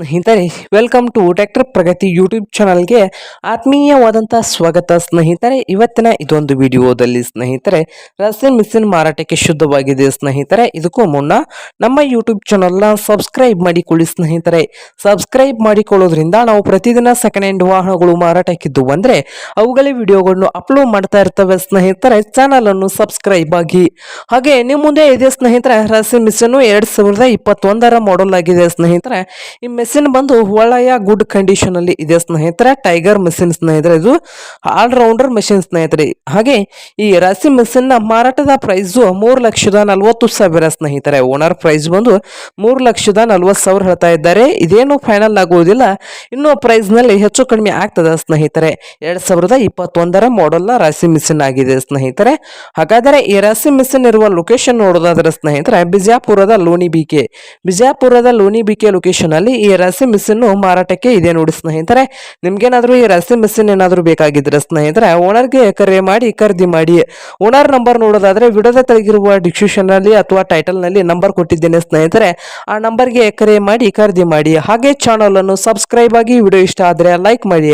ಸ್ನೇಹಿತರೆ welcome to tractor Pragati YouTube ಚಾನಲ್ಗೆ ಆತ್ಮೀಯವಾದಂಥ ಸ್ವಾಗತ ಸ್ನೇಹಿತರೆ. ಇವತ್ತಿನ ಇದೊಂದು ವಿಡಿಯೋದಲ್ಲಿ ಸ್ನೇಹಿತರೆ, ರಸ್ತೆ ಮಿಸಿನ್ ಮಾರಾಟಕ್ಕೆ ಶುದ್ಧವಾಗಿದೆ ಸ್ನೇಹಿತರೆ. ಇದಕ್ಕೂ ಮುನ್ನ ನಮ್ಮ ಯೂಟ್ಯೂಬ್ ಚಾನಲ್ನ ಸಬ್ಸ್ಕ್ರೈಬ್ ಮಾಡಿಕೊಳ್ಳಿ ಸ್ನೇಹಿತರೆ. ಸಬ್ಸ್ಕ್ರೈಬ್ ಮಾಡಿಕೊಳ್ಳೋದ್ರಿಂದ ನಾವು ಪ್ರತಿದಿನ ಸೆಕೆಂಡ್ ಹ್ಯಾಂಡ್ ವಾಹನಗಳು ಮಾರಾಟಕ್ಕಿದ್ದು ಅಂದರೆ ಅವುಗಳ ವಿಡಿಯೋಗಳನ್ನು ಅಪ್ಲೋಡ್ ಮಾಡ್ತಾ ಇರ್ತವೆ ಸ್ನೇಹಿತರೆ. ಚಾನಲನ್ನು ಸಬ್ಸ್ಕ್ರೈಬ್ ಆಗಿ. ಹಾಗೆ ನಿಮ್ಮ ಮುಂದೆ ಇದೆ ಸ್ನೇಹಿತರೆ, ರಸ್ತೆ ಮಿಷನ್ ಎರಡ್ ಸಾವಿರದ ಇಪ್ಪತ್ತೊಂದರ ಮಾಡೆಲ್ ಆಗಿದೆ ಸ್ನೇಹಿತರೆ. ಈ ಮೆಷಿನ್ ಬಂದು ಒಳ್ಳೆಯ ಗುಡ್ ಕಂಡೀಷನ್ ಅಲ್ಲಿ ಇದೆ ಸ್ನೇಹಿತರೆ. ಟೈಗರ್ ಮೆಷಿನ್ ಸ್ನೇಹಿತರೆ ಇದು. ಆಲ್ ರೌಂಡರ್ ಮೆಷಿನ್ ಸ್ನೇಹಿತರೆ. ಹಾಗೆ ಈ ರಾಸಿ ಮೆಷಿನ್ನ ಮಾರಾಟದ ಪ್ರೈಸ್ ಮೂರು ಲಕ್ಷದ ನಲವತ್ತು ಸಾವಿರ ಸ್ನೇಹಿತರೆ. ಓನರ್ ಪ್ರೈಸ್ ಬಂದು ಮೂರು ಲಕ್ಷದ ನಲವತ್ತು ಸಾವಿರ ಹೇಳ್ತಾ ಇದ್ದಾರೆ. ಇದೇನು ಫೈನಲ್ ಆಗುವುದಿಲ್ಲ ಇನ್ನೂ ಪ್ರೈಸ್ನಲ್ಲಿ ಹೆಚ್ಚು ಕಡಿಮೆ ಆಗ್ತದೆ ಸ್ನೇಹಿತರೆ. ಎರಡ್ ಸಾವಿರದ ಇಪ್ಪತ್ತೊಂದರ ಮಾಡೆಲ್ನ ರಾಶಿ ಮಿಷನ್ ಆಗಿದೆ ಸ್ನೇಹಿತರೆ. ಹಾಗಾದರೆ ಈ ರಾಶಿ ಮಿಷನ್ ಇರುವ ಲೊಕೇಶನ್ ನೋಡೋದಾದ್ರೆ ಸ್ನೇಹಿತರೆ, ಬಿಜಾಪುರದ ಲೋಣಿ ಬಿಕೆ. ಬಿಜಾಪುರದ ಲೋನಿ ಬಿಕೆ ಲೊಕೇಶನ್ ಅಲ್ಲಿ ಈ ರಾಶಿ ಮಿಷಿನ್ ಮಾರಾಟಕ್ಕೆ ಇದೆ ನೋಡಿ ಸ್ನೇಹಿತರೆ. ನಿಮ್ಗೇನಾದ್ರೂ ಈ ರಸಿ ಮಿಷಿನ್ ಏನಾದರೂ ಬೇಕಾಗಿದ್ರೆ ಸ್ನೇಹಿತರೆ, ಓನರ್ಗೆ ಕರೆ ಮಾಡಿ ಖರೀದಿ ಮಾಡಿ. ಓನರ್ ನಂಬರ್ ನೋಡೋದಾದ್ರೆ ವಿಡಿಯೋದ ತೆಗಿರುವ ಡಿಸ್ಕ್ರಿಪ್ಷನ್ನಲ್ಲಿ ಅಥವಾ ಟೈಟಲ್ನಲ್ಲಿ ನಂಬರ್ ಕೊಟ್ಟಿದ್ದೇನೆ ಸ್ನೇಹಿತರೆ. ಆ ನಂಬರ್ಗೆ ಕರೆ ಮಾಡಿ ಖರೀದಿ ಮಾಡಿ. ಹಾಗೆ ಚಾನಲ್ ಅನ್ನು ಸಬ್ಸ್ಕ್ರೈಬ್ ಆಗಿ ವಿಡಿಯೋ ಇಷ್ಟ ಆದ್ರೆ ಲೈಕ್ ಮಾಡಿ.